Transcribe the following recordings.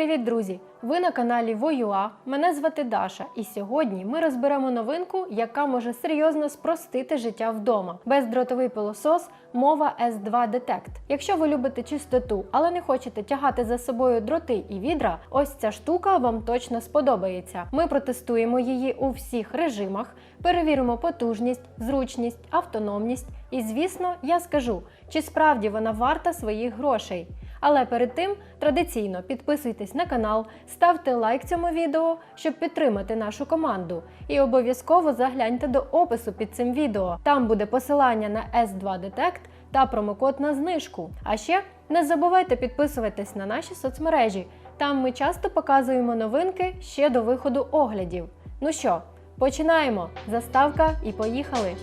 привіт, друзі! Ви на каналі Воюа. Мене звати Даша, і сьогодні ми розберемо новинку, яка може серйозно спростити життя вдома. Бездротовий пилосос мова S2 Detect. Якщо ви любите чистоту, але не хочете тягати за собою дроти і відра, ось ця штука вам точно сподобається. Ми протестуємо її у всіх режимах, перевіримо потужність, зручність, автономність. І звісно, я скажу, чи справді вона варта своїх грошей. Але перед тим традиційно підписуйтесь на канал, ставте лайк цьому відео, щоб підтримати нашу команду. І обов'язково загляньте до опису під цим відео. Там буде посилання на S2 Detect та промокод на знижку. А ще не забувайте підписуватись на наші соцмережі. Там ми часто показуємо новинки ще до виходу оглядів. Ну що, починаємо! Заставка і поїхали!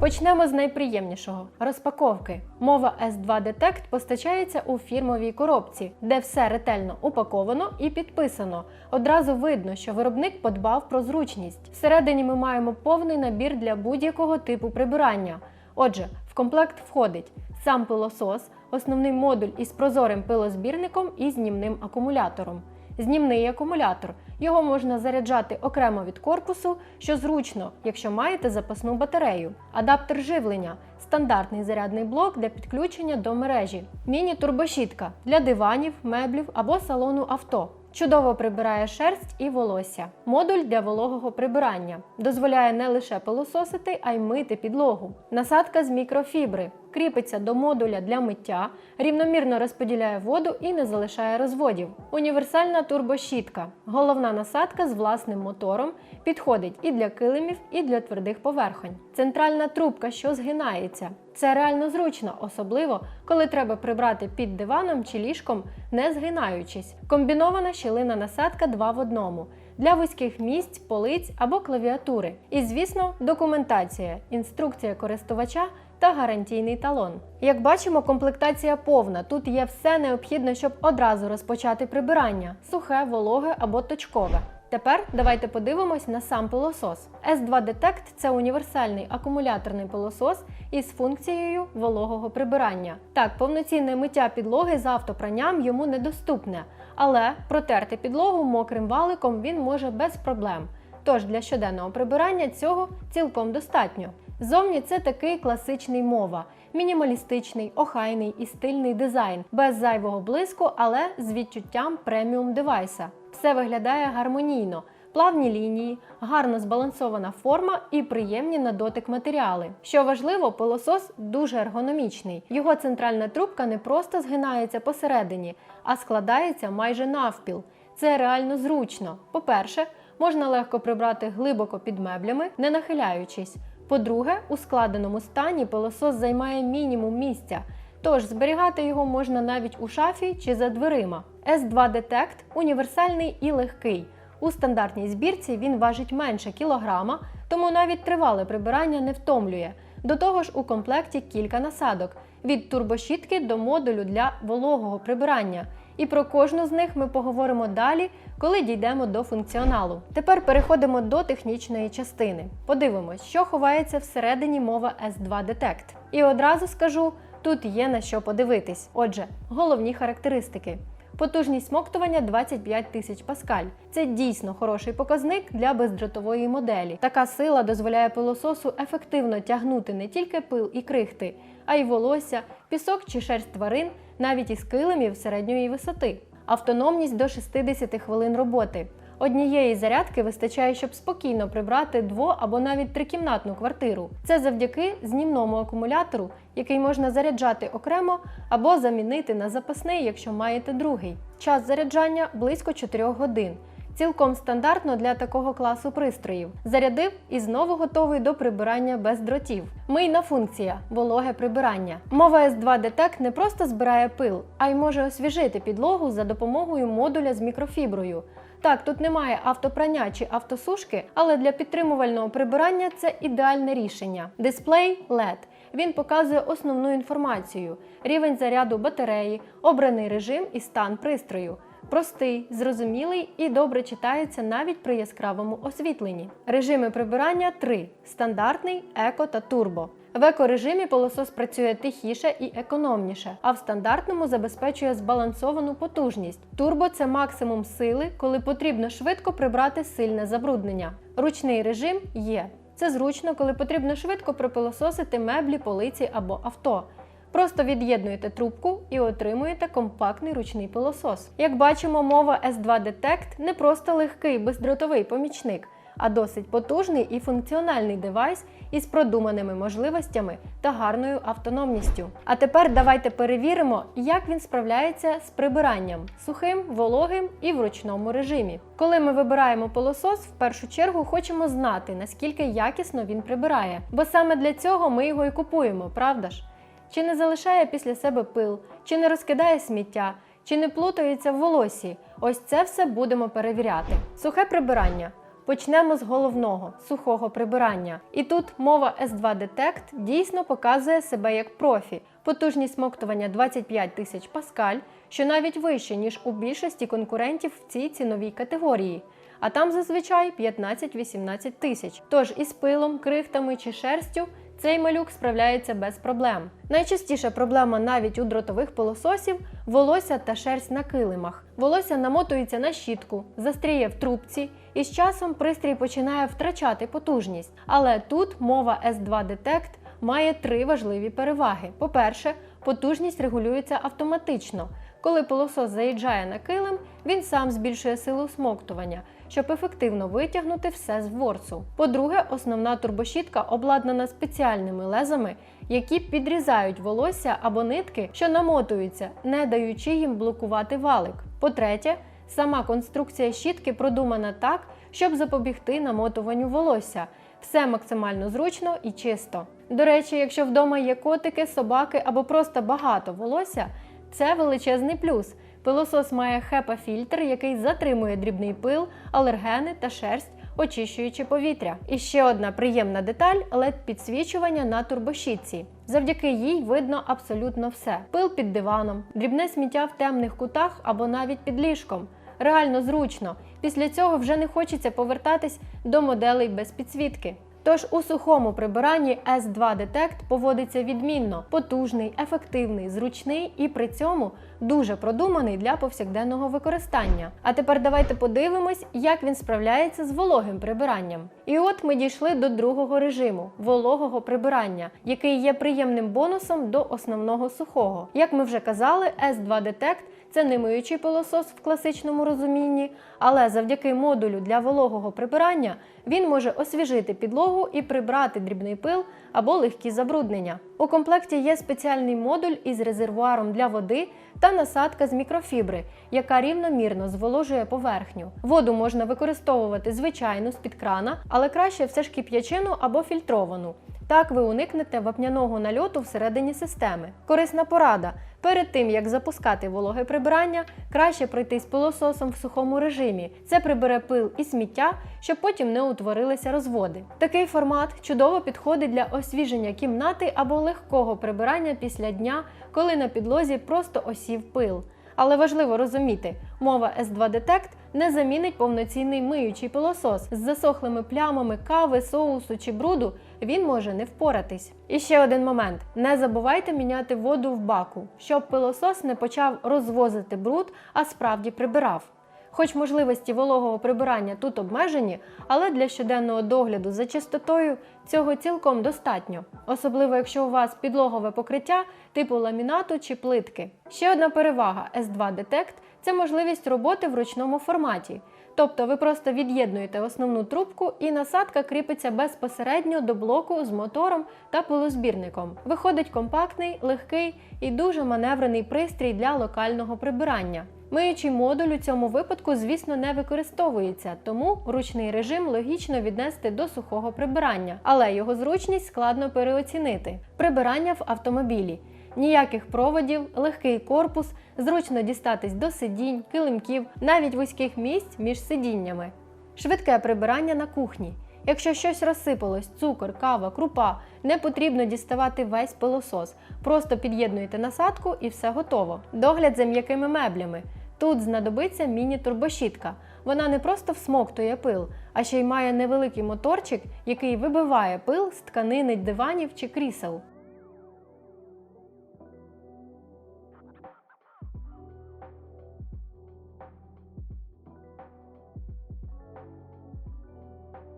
Почнемо з найприємнішого розпаковки. Мова S2 Detect постачається у фірмовій коробці, де все ретельно упаковано і підписано. Одразу видно, що виробник подбав про зручність. Всередині ми маємо повний набір для будь-якого типу прибирання. Отже, в комплект входить сам пилосос, основний модуль із прозорим пилозбірником і знімним акумулятором. Знімний акумулятор. Його можна заряджати окремо від корпусу, що зручно, якщо маєте запасну батарею. Адаптер живлення стандартний зарядний блок для підключення до мережі. Міні-турбощітка для диванів, меблів або салону авто. Чудово прибирає шерсть і волосся. Модуль для вологого прибирання дозволяє не лише пилососити, а й мити підлогу. Насадка з мікрофібри кріпиться до модуля для миття, рівномірно розподіляє воду і не залишає розводів. Універсальна турбощітка. Головна насадка з власним мотором підходить і для килимів, і для твердих поверхонь. Центральна трубка, що згинається. Це реально зручно, особливо коли треба прибрати під диваном чи ліжком, не згинаючись. Комбінована щілина насадка 2 в одному для вузьких місць, полиць або клавіатури. І, звісно, документація, інструкція користувача та гарантійний талон. Як бачимо, комплектація повна. Тут є все необхідне, щоб одразу розпочати прибирання: сухе, вологе або точкове. Тепер давайте подивимось на сам пилосос. S2 Detect – це універсальний акумуляторний пилосос із функцією вологого прибирання. Так, повноцінне миття підлоги з автопранням йому недоступне, але протерти підлогу мокрим валиком він може без проблем. Тож для щоденного прибирання цього цілком достатньо. Зовні це такий класичний мова, мінімалістичний, охайний і стильний дизайн, без зайвого блиску, але з відчуттям преміум девайса. Все виглядає гармонійно. Плавні лінії, гарно збалансована форма і приємні на дотик матеріали. Що важливо, пилосос дуже ергономічний. Його центральна трубка не просто згинається посередині, а складається майже навпіл. Це реально зручно. По-перше, можна легко прибрати глибоко під меблями, не нахиляючись. По-друге, у складеному стані пилосос займає мінімум місця, тож зберігати його можна навіть у шафі чи за дверима. S2 Detect універсальний і легкий. У стандартній збірці він важить менше кілограма, тому навіть тривале прибирання не втомлює. До того ж, у комплекті кілька насадок від турбощітки до модулю для вологого прибирання. І про кожну з них ми поговоримо далі, коли дійдемо до функціоналу. Тепер переходимо до технічної частини. Подивимось, що ховається всередині мова S2 Detect. І одразу скажу, тут є на що подивитись. Отже, головні характеристики. Потужність смоктування 25 тисяч паскаль. Це дійсно хороший показник для бездротової моделі. Така сила дозволяє пилососу ефективно тягнути не тільки пил і крихти, а й волосся, пісок чи шерсть тварин, навіть із килимів середньої висоти. Автономність до 60 хвилин роботи. Однієї зарядки вистачає, щоб спокійно прибрати дво- або навіть трикімнатну квартиру. Це завдяки знімному акумулятору, який можна заряджати окремо або замінити на запасний, якщо маєте другий. Час заряджання близько 4 годин. Цілком стандартно для такого класу пристроїв. Зарядив і знову готовий до прибирання без дротів. Мийна функція вологе прибирання. Мова S2 Detect не просто збирає пил, а й може освіжити підлогу за допомогою модуля з мікрофіброю. Так, тут немає автопрання чи автосушки, але для підтримувального прибирання це ідеальне рішення. Дисплей LED. Він показує основну інформацію: рівень заряду батареї, обраний режим і стан пристрою. Простий, зрозумілий і добре читається навіть при яскравому освітленні. Режими прибирання три: стандартний, еко та турбо. В екорежимі пилосос працює тихіше і економніше, а в стандартному забезпечує збалансовану потужність. Турбо це максимум сили, коли потрібно швидко прибрати сильне забруднення. Ручний режим є. Це зручно, коли потрібно швидко пропилососити меблі, полиці або авто. Просто від'єднуєте трубку і отримуєте компактний ручний пилосос. Як бачимо, мова S2 Detect не просто легкий бездротовий помічник, а досить потужний і функціональний девайс із продуманими можливостями та гарною автономністю. А тепер давайте перевіримо, як він справляється з прибиранням сухим, вологим і в ручному режимі. Коли ми вибираємо пилосос, в першу чергу хочемо знати, наскільки якісно він прибирає, бо саме для цього ми його і купуємо, правда ж? Чи не залишає після себе пил, чи не розкидає сміття, чи не плутається в волосі. Ось це все будемо перевіряти. Сухе прибирання. Почнемо з головного сухого прибирання. І тут мова S2 Detect дійсно показує себе як профі. Потужність смоктування 25 тисяч паскаль, що навіть вище, ніж у більшості конкурентів в цій ціновій категорії. А там зазвичай 15-18 тисяч. Тож із пилом, крихтами чи шерстю цей малюк справляється без проблем. Найчастіша проблема навіть у дротових пилососів волосся та шерсть на килимах. Волосся намотується на щітку, застріє в трубці, і з часом пристрій починає втрачати потужність. Але тут мова S2 Detect має три важливі переваги. По-перше, потужність регулюється автоматично. Коли пилосос заїжджає на килим, він сам збільшує силу смоктування, щоб ефективно витягнути все з ворсу. По-друге, основна турбощітка обладнана спеціальними лезами, які підрізають волосся або нитки, що намотуються, не даючи їм блокувати валик. По-третє, сама конструкція щітки продумана так, щоб запобігти намотуванню волосся. Все максимально зручно і чисто. До речі, якщо вдома є котики, собаки або просто багато волосся, це величезний плюс. Пилосос має HEPA-фільтр, який затримує дрібний пил, алергени та шерсть, очищуючи повітря. І ще одна приємна деталь led підсвічування на турбощітці. Завдяки їй видно абсолютно все: пил під диваном, дрібне сміття в темних кутах або навіть під ліжком. Реально зручно. Після цього вже не хочеться повертатись до моделей без підсвітки. Тож у сухому прибиранні S2 Detect поводиться відмінно, потужний, ефективний, зручний і при цьому дуже продуманий для повсякденного використання. А тепер давайте подивимось, як він справляється з вологим прибиранням. І от ми дійшли до другого режиму вологого прибирання, який є приємним бонусом до основного сухого. Як ми вже казали, S2 Detect це не миючий пилосос в класичному розумінні, але завдяки модулю для вологого прибирання він може освіжити підлогу і прибрати дрібний пил або легкі забруднення. У комплекті є спеціальний модуль із резервуаром для води та насадка з мікрофібри, яка рівномірно зволожує поверхню. Воду можна використовувати звичайну з-під крана, але краще все ж кип'ячину або фільтровану. Так ви уникнете вапняного нальоту всередині системи. Корисна порада. Перед тим як запускати вологе прибирання, краще пройтись пилососом в сухому режимі. Це прибере пил і сміття, щоб потім не утворилися розводи. Такий формат чудово підходить для освіження кімнати або легкого прибирання після дня, коли на підлозі просто осів пил. Але важливо розуміти, мова S2 Detect не замінить повноцінний миючий пилосос з засохлими плямами кави, соусу чи бруду. Він може не впоратись. І ще один момент: не забувайте міняти воду в баку, щоб пилосос не почав розвозити бруд, а справді прибирав. Хоч можливості вологого прибирання тут обмежені, але для щоденного догляду за чистотою цього цілком достатньо, особливо якщо у вас підлогове покриття типу ламінату чи плитки. Ще одна перевага S2 Detect – це можливість роботи в ручному форматі. Тобто ви просто від'єднуєте основну трубку і насадка кріпиться безпосередньо до блоку з мотором та пилозбірником. Виходить компактний, легкий і дуже маневрений пристрій для локального прибирання. Миючий модуль у цьому випадку, звісно, не використовується, тому ручний режим логічно віднести до сухого прибирання, але його зручність складно переоцінити. Прибирання в автомобілі. Ніяких проводів, легкий корпус, зручно дістатись до сидінь, килимків, навіть вузьких місць між сидіннями. Швидке прибирання на кухні. Якщо щось розсипалось, цукор, кава, крупа, не потрібно діставати весь пилосос. Просто під'єднуєте насадку і все готово. Догляд за м'якими меблями. Тут знадобиться міні-турбощітка. Вона не просто всмоктує пил, а ще й має невеликий моторчик, який вибиває пил з тканини диванів чи крісел.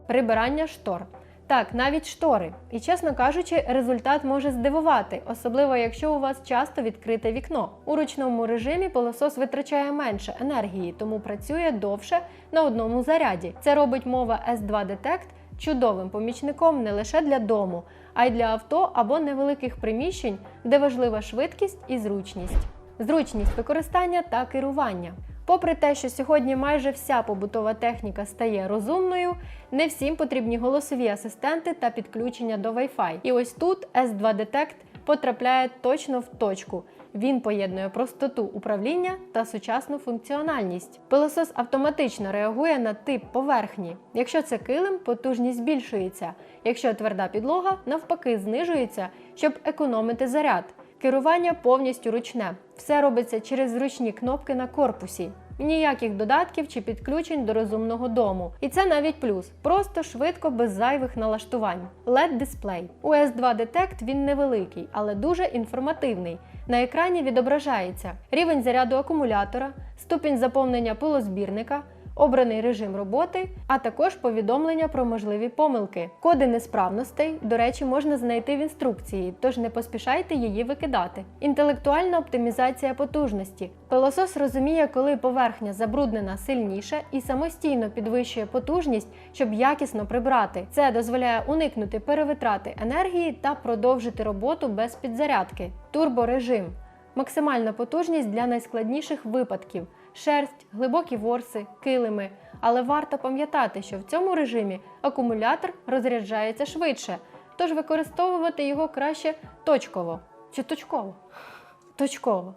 Прибирання штор. Так, навіть штори. І чесно кажучи, результат може здивувати, особливо якщо у вас часто відкрите вікно. У ручному режимі пилосос витрачає менше енергії, тому працює довше на одному заряді. Це робить мова S2 Detect чудовим помічником не лише для дому, а й для авто або невеликих приміщень, де важлива швидкість і зручність. Зручність використання та керування. Попри те, що сьогодні майже вся побутова техніка стає розумною, не всім потрібні голосові асистенти та підключення до Wi-Fi. І ось тут S2 Detect потрапляє точно в точку. Він поєднує простоту управління та сучасну функціональність. Пилосос автоматично реагує на тип поверхні. Якщо це килим, потужність збільшується. Якщо тверда підлога, навпаки, знижується, щоб економити заряд. Керування повністю ручне. Все робиться через зручні кнопки на корпусі. Ніяких додатків чи підключень до розумного дому. І це навіть плюс. Просто швидко без зайвих налаштувань. led дисплей. У S2 Detect він невеликий, але дуже інформативний. На екрані відображається рівень заряду акумулятора, ступінь заповнення пилозбірника, обраний режим роботи, а також повідомлення про можливі помилки. Коди несправностей, до речі, можна знайти в інструкції, тож не поспішайте її викидати. Інтелектуальна оптимізація потужності. Пилосос розуміє, коли поверхня забруднена сильніше і самостійно підвищує потужність, щоб якісно прибрати. Це дозволяє уникнути перевитрати енергії та продовжити роботу без підзарядки. Турборежим. Максимальна потужність для найскладніших випадків шерсть, глибокі ворси, килими. Але варто пам'ятати, що в цьому режимі акумулятор розряджається швидше, тож використовувати його краще точково чи точково. Точково.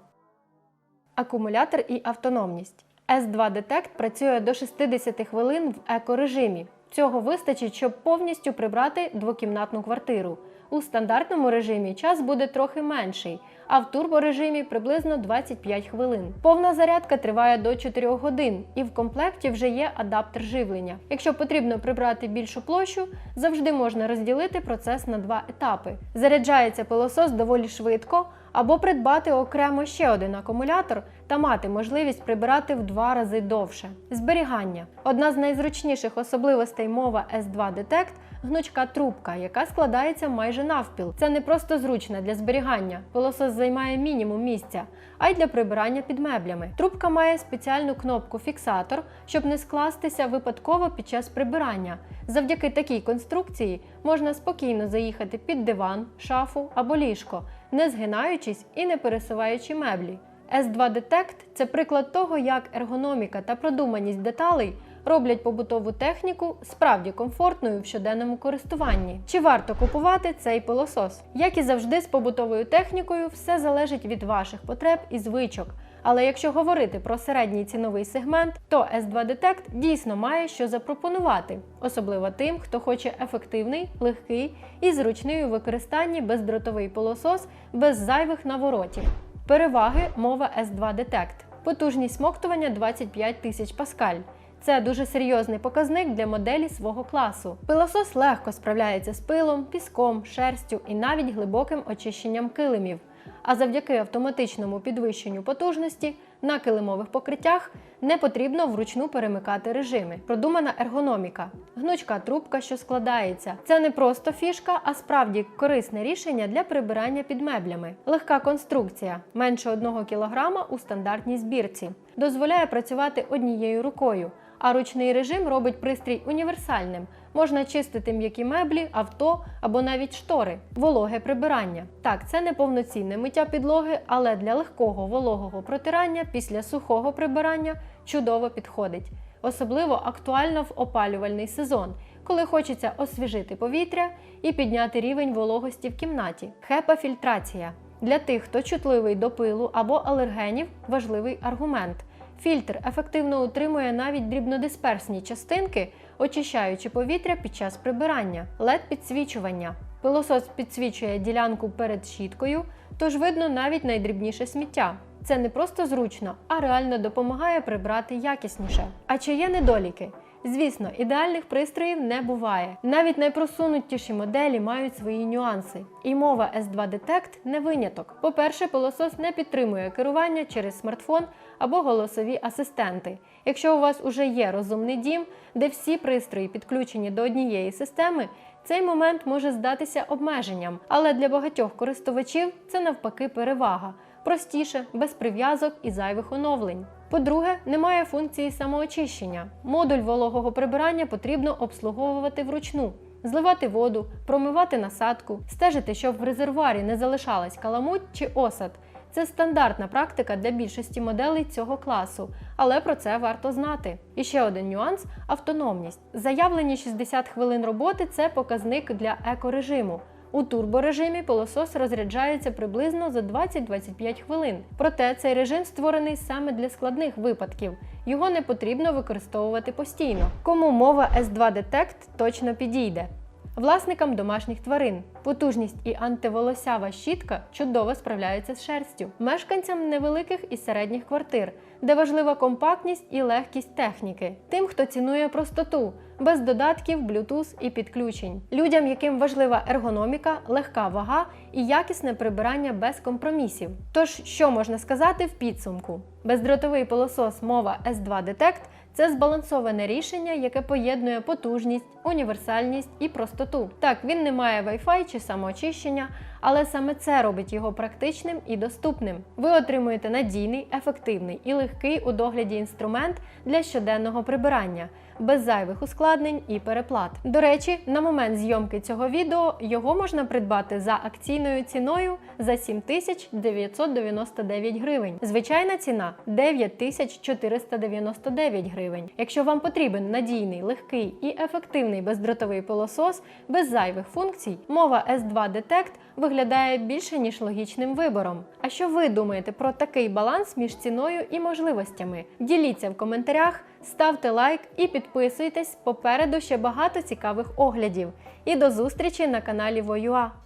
Акумулятор і автономність. S2 Detect працює до 60 хвилин в екорежимі. Цього вистачить, щоб повністю прибрати двокімнатну квартиру. У стандартному режимі час буде трохи менший, а в турборежимі приблизно 25 хвилин. Повна зарядка триває до 4 годин, і в комплекті вже є адаптер живлення. Якщо потрібно прибрати більшу площу, завжди можна розділити процес на два етапи. Заряджається пилосос доволі швидко, або придбати окремо ще один акумулятор та мати можливість прибирати в два рази довше. Зберігання одна з найзручніших особливостей мова S2 Detect – гнучка трубка, яка складається майже навпіл. Це не просто зручно для зберігання. Пилосос займає мінімум місця, а й для прибирання під меблями. Трубка має спеціальну кнопку фіксатор, щоб не скластися випадково під час прибирання. Завдяки такій конструкції можна спокійно заїхати під диван, шафу або ліжко, не згинаючись і не пересуваючи меблі. S2 Detect – це приклад того, як ергономіка та продуманість деталей роблять побутову техніку справді комфортною в щоденному користуванні. Чи варто купувати цей пилосос? Як і завжди з побутовою технікою, все залежить від ваших потреб і звичок. Але якщо говорити про середній ціновий сегмент, то S2 Detect дійсно має що запропонувати, особливо тим, хто хоче ефективний, легкий і зручний у використанні бездротовий пилосос без зайвих наворотів. Переваги мова S2 Detect. Потужність смоктування 25 тисяч паскаль. Це дуже серйозний показник для моделі свого класу. Пилосос легко справляється з пилом, піском, шерстю і навіть глибоким очищенням килимів. А завдяки автоматичному підвищенню потужності на килимових покриттях не потрібно вручну перемикати режими. Продумана ергономіка, гнучка трубка, що складається. Це не просто фішка, а справді корисне рішення для прибирання під меблями. Легка конструкція, менше 1 кг у стандартній збірці, дозволяє працювати однією рукою. А ручний режим робить пристрій універсальним. Можна чистити м'які меблі, авто або навіть штори, вологе прибирання. Так, це не повноцінне миття підлоги, але для легкого вологого протирання після сухого прибирання чудово підходить. Особливо актуально в опалювальний сезон, коли хочеться освіжити повітря і підняти рівень вологості в кімнаті. Хепа-фільтрація. Для тих, хто чутливий до пилу або алергенів, важливий аргумент. Фільтр ефективно утримує навіть дрібнодисперсні частинки, очищаючи повітря під час прибирання, led підсвічування. Пилосос підсвічує ділянку перед щіткою, тож видно навіть найдрібніше сміття. Це не просто зручно, а реально допомагає прибрати якісніше. А чи є недоліки? Звісно, ідеальних пристроїв не буває. Навіть найпросунутіші моделі мають свої нюанси. І мова S2 Detect не виняток. По-перше, пилосос не підтримує керування через смартфон або голосові асистенти. Якщо у вас уже є розумний дім, де всі пристрої підключені до однієї системи, цей момент може здатися обмеженням, але для багатьох користувачів це навпаки перевага. Простіше, без прив'язок і зайвих оновлень. По-друге, немає функції самоочищення. Модуль вологого прибирання потрібно обслуговувати вручну, зливати воду, промивати насадку, стежити, щоб в резервуарі не залишалась каламуть чи осад. Це стандартна практика для більшості моделей цього класу, але про це варто знати. І ще один нюанс автономність. Заявлені 60 хвилин роботи це показник для екорежиму. У турборежимі пилосос розряджається приблизно за 20-25 хвилин. Проте цей режим створений саме для складних випадків. Його не потрібно використовувати постійно. Кому мова S2 Detect точно підійде. Власникам домашніх тварин потужність і антиволосява щітка чудово справляються з шерстю. Мешканцям невеликих і середніх квартир, де важлива компактність і легкість техніки. Тим, хто цінує простоту, без додатків, Bluetooth і підключень. Людям, яким важлива ергономіка, легка вага і якісне прибирання без компромісів. Тож, що можна сказати в підсумку? Бездротовий пилосос мова S2 Detect це збалансоване рішення, яке поєднує потужність, універсальність і простоту. Так, він не має Wi-Fi чи самоочищення, але саме це робить його практичним і доступним. Ви отримуєте надійний, ефективний і легкий у догляді інструмент для щоденного прибирання, без зайвих ускладнень і переплат. До речі, на момент зйомки цього відео його можна придбати за акційною ціною за 7999 гривень. Звичайна ціна 9499 гривень. Якщо вам потрібен надійний, легкий і ефективний бездротовий пилосос без зайвих функцій, мова S2 Detect виглядає більше ніж логічним вибором. А що ви думаєте про такий баланс між ціною і можливостями? Діліться в коментарях, ставте лайк і підписуйтесь. Попереду ще багато цікавих оглядів. І до зустрічі на каналі Воюа.